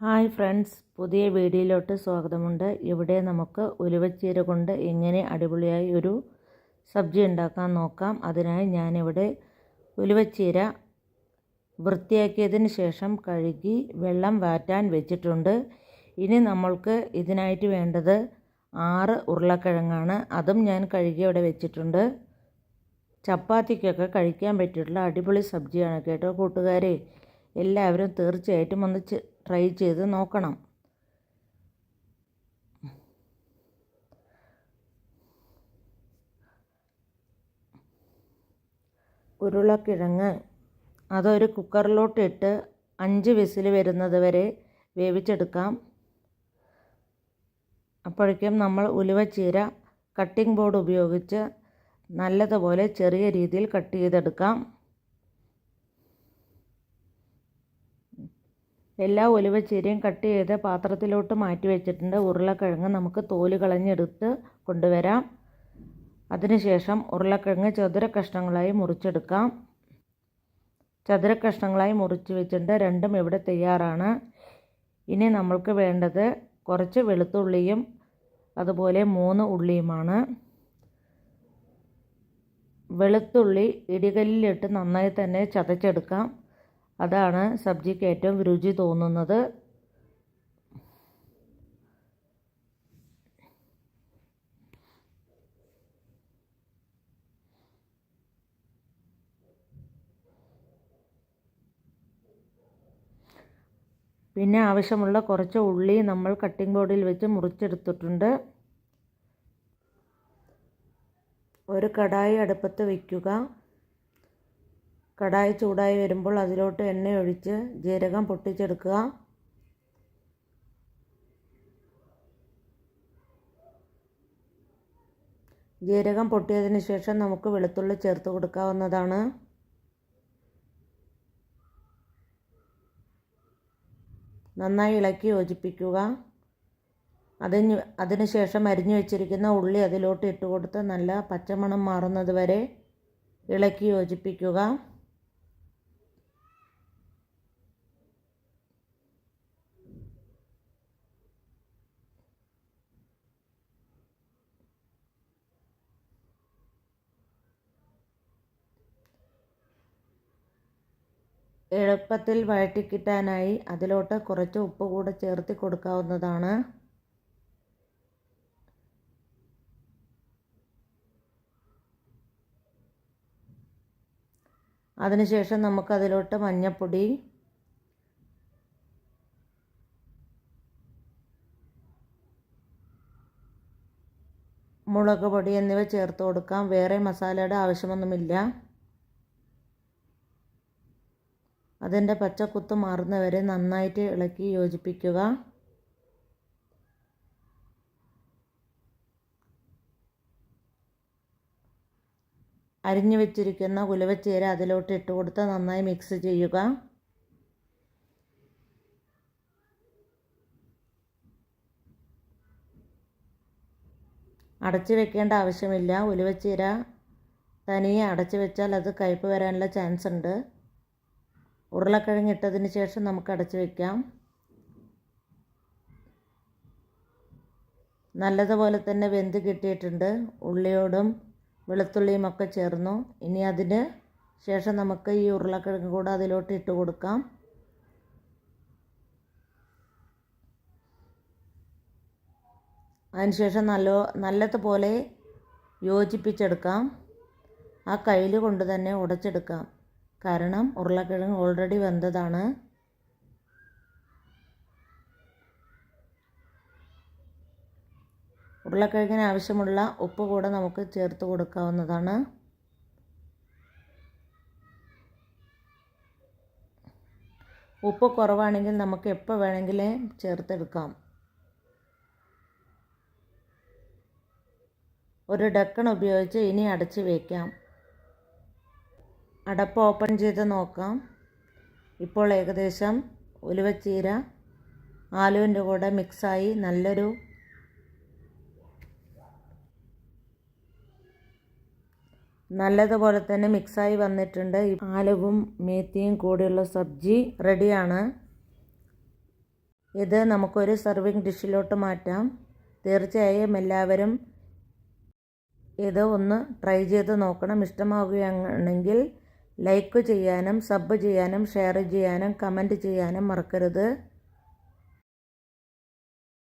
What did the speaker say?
Hi friends പുതിയ വീഡിയോയിലോട്ട് സ്വാഗതമുണ്ട്. ഇവിടെ നമുക്ക് ഉലുവച്ചീര കൊണ്ട് എങ്ങനെ അടിപൊളിയായി ഒരു സബ്ജി ഉണ്ടാക്കാൻ നോക്കാം. അതിനായി ഞാനിവിടെ ഉലുവച്ചീര വൃത്തിയാക്കിയതിന് ശേഷം കഴുകി വെള്ളം വാറ്റാൻ വെച്ചിട്ടുണ്ട്. ഇനി നമ്മൾക്ക് ഇതിനായിട്ട് വേണ്ടത് ആറ് ഉരുളക്കിഴങ്ങാണ്. അതും ഞാൻ കഴുകി അവിടെ വെച്ചിട്ടുണ്ട്. ചപ്പാത്തിക്കൊക്കെ കഴിക്കാൻ പറ്റിയിട്ടുള്ള അടിപൊളി സബ്ജിയാണ് കേട്ടോ കൂട്ടുകാരെ. എല്ലാവരും തീർച്ചയായിട്ടും ഒന്ന് ട്രൈ ചെയ്ത് നോക്കണം. ഉരുളക്കിഴങ്ങ്. അതൊരു കുക്കറിലോട്ടിട്ട് അഞ്ച് വിസിൽ വരുന്നത് വരെ വേവിച്ചെടുക്കാം. അപ്പോഴേക്കും നമ്മൾ ഉലുവച്ചീര കട്ടിംഗ് ബോർഡ് ഉപയോഗിച്ച് നല്ലതുപോലെ ചെറിയ രീതിയിൽ കട്ട് ചെയ്തെടുക്കാം. എല്ലാ ഒലുവച്ചേരിയും കട്ട് ചെയ്ത് പാത്രത്തിലോട്ട് മാറ്റി വെച്ചിട്ടുണ്ട്. ഉരുളക്കിഴങ്ങ് നമുക്ക് തോൽ കളഞ്ഞെടുത്ത് കൊണ്ടുവരാം. അതിനുശേഷം ഉരുളക്കിഴങ്ങ് ചതുര കഷ്ണങ്ങളായി മുറിച്ചെടുക്കാം. ചതുര കഷ്ണങ്ങളായി മുറിച്ച് വെച്ചിട്ടുണ്ട്. രണ്ടും ഇവിടെ തയ്യാറാണ്. ഇനി നമ്മൾക്ക് വേണ്ടത് കുറച്ച് വെളുത്തുള്ളിയും അതുപോലെ മൂന്ന് ഉള്ളിയുമാണ്. വെളുത്തുള്ളി ഇടികല്ലിലിട്ട് നന്നായി തന്നെ ചതച്ചെടുക്കാം. അതാണ് സബ്ജിക്ക് ഏറ്റവും രുചി തോന്നുന്നത്. പിന്നെ ആവശ്യമുള്ള കുറച്ച് ഉള്ളി നമ്മൾ കട്ടിംഗ് ബോർഡിൽ വെച്ച് മുറിച്ചെടുത്തിട്ടുണ്ട്. ഒരു കടായി അടുപ്പത്ത് വയ്ക്കുക കടായി ചൂടായി വരുമ്പോൾ അതിലോട്ട് എണ്ണയൊഴിച്ച് ജീരകം പൊട്ടിച്ചെടുക്കുക. ജീരകം പൊട്ടിയതിന് ശേഷം നമുക്ക് വെളുത്തുള്ളി ചേർത്ത് കൊടുക്കാവുന്നതാണ്. നന്നായി ഇളക്കി യോജിപ്പിക്കുക. അതിന് അതിനുശേഷം അരിഞ്ഞു വെച്ചിരിക്കുന്ന ഉള്ളി അതിലോട്ട് ഇട്ട് കൊടുത്ത് നല്ല പച്ചമണം മാറുന്നത് വരെ ഇളക്കി യോജിപ്പിക്കുക. എളുപ്പത്തിൽ വഴറ്റിക്കിട്ടാനായി അതിലോട്ട് കുറച്ച് ഉപ്പ് കൂടെ ചേർത്ത് കൊടുക്കാവുന്നതാണ്. അതിനുശേഷം നമുക്കതിലോട്ട് മഞ്ഞപ്പൊടി മുളക് പൊടി എന്നിവ ചേർത്ത് കൊടുക്കാം. വേറെ മസാലയുടെ ആവശ്യമൊന്നുമില്ല. അതിന്റെ പച്ചക്കുത്ത് മാറുന്നവരെ നന്നായിട്ട് ഇളക്കി യോജിപ്പിക്കുക. അരിഞ്ഞു വെച്ചിരിക്കുന്ന ഉലുവച്ചീര അതിലോട്ട് ഇട്ട് കൊടുത്ത് നന്നായി മിക്സ് ചെയ്യുക. അടച്ചു വെക്കേണ്ട ആവശ്യമില്ല. ഉലുവച്ചീര തനിയെ അടച്ചു വെച്ചാൽ അത് കയ്പ് വരാനുള്ള ചാൻസ് ഉണ്ട്. ഉരുളക്കിഴങ്ങ് ഇട്ടതിന് ശേഷം നമുക്ക് അടച്ചു വയ്ക്കാം നല്ലതുപോലെ തന്നെ വെന്ത് കിട്ടിയിട്ടുണ്ട്. ഉള്ളിയോടും വെളുത്തുള്ളിയും ഒക്കെ ചേർന്നു. ഇനി അതിന് ശേഷം നമുക്ക് ഈ ഉരുളക്കിഴങ്ങ് കൂടെ അതിലോട്ട് ഇട്ട് കൊടുക്കാം. അതിനുശേഷം നല്ല നല്ലതുപോലെ യോജിപ്പിച്ചെടുക്കാം. ആ കയ്യിൽ കൊണ്ട് തന്നെ ഉടച്ചെടുക്കാം. കാരണം ഉരുളക്കിഴങ്ങ് ഓൾറെഡി വെന്തതാണ്. ഉരുളക്കിഴങ്ങിന് ആവശ്യമുള്ള ഉപ്പ് കൂടെ നമുക്ക് ചേർത്ത് കൊടുക്കാവുന്നതാണ്. ഉപ്പ് കുറവാണെങ്കിൽ നമുക്ക് എപ്പോൾ വേണമെങ്കിലും ചേർത്തെടുക്കാം. ഒരു ഡക്കൺ ഉപയോഗിച്ച് ഇനി അടച്ച് വയ്ക്കാം അടപ്പ് ഓപ്പൺ ചെയ്ത് നോക്കാം. ഇപ്പോൾ ഏകദേശം ഉലുവച്ചീര ആലുവിന്റെ കൂടെ മിക്സായി നല്ലൊരു നല്ലതുപോലെ തന്നെ മിക്സായി വന്നിട്ടുണ്ട്. ആലുവും മേത്തിയും കൂടിയുള്ള സബ്ജി റെഡിയാണ്. ഇത് നമുക്കൊരു സെർവിങ് ഡിഷിലോട്ട് മാറ്റാം. തീർച്ചയായും എല്ലാവരും ഇത് ഒന്ന് ട്രൈ ചെയ്ത് നോക്കണം. ഇഷ്ടമാവുകയാണെങ്കിൽ ലൈക്ക് ചെയ്യാനും സബ് ചെയ്യാനും ഷെയർ ചെയ്യാനും കമന്റ് ചെയ്യാനും മറക്കരുത്.